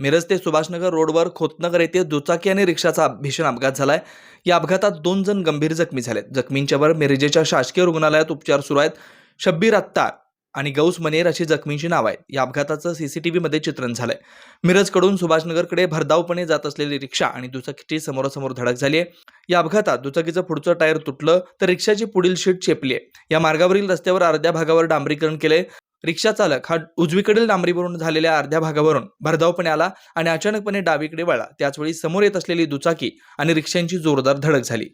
मिरज ते सुभाषनगर रोडवर खोतनगर येथे दुचाकी आणि रिक्षाचा भीषण अपघात झालाय. या अपघातात दोन जण गंभीर जखमी झालेत. जखमींच्यावर मिरजेच्या शासकीय रुग्णालयात उपचार सुरू आहेत. शब्बीर अत्तार आणि गौस मनेर अशी जखमींची नाव आहेत. या अपघाताचं सीसीटीव्हीमध्ये चित्रण झालंय. मिरजकडून सुभाषनगरकडे भरधावपणे जात असलेली रिक्षा आणि दुचाकीची समोरासमोर धडक झाली आहे या अपघातात दुचाकीचं पुढचं टायर तुटलं तर रिक्षाची पुढील शीट चेपली आहे या मार्गावरील रस्त्यावर अर्ध्या भागावर डांबरीकरण केलंय. रिक्षा चालक हा उजवीकडील डांबरीवरून झालेल्या अर्ध्या भागावरून भरधावपणे आला आणि अचानकपणे डावीकडे वळला. त्याचवेळी समोर येत असलेली दुचाकी आणि रिक्षांची जोरदार धडक झाली.